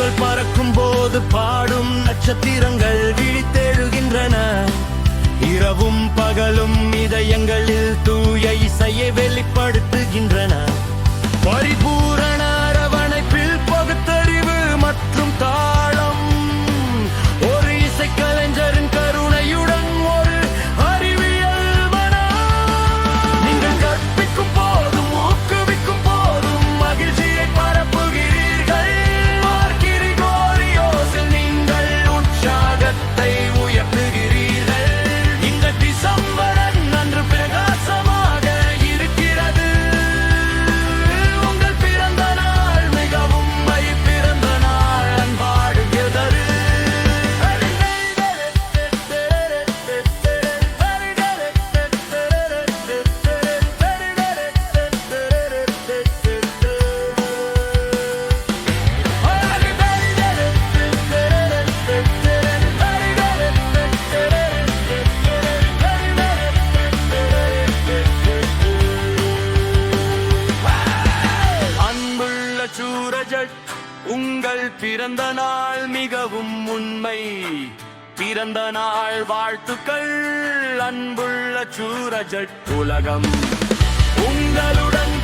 தூரல் பறக்கும் போது பாடும் நட்சத்திரங்கள் விழித்தெழுகின்றன. இரவும் பகலும் இதயங்களில் சூரஜட் உங்கள் பிறந்த நாள் மிகவும் உண்மை. பிறந்த நாள் வாழ்த்துக்கள் அன்புள்ள சூரஜட் உலகம் உங்களுடன்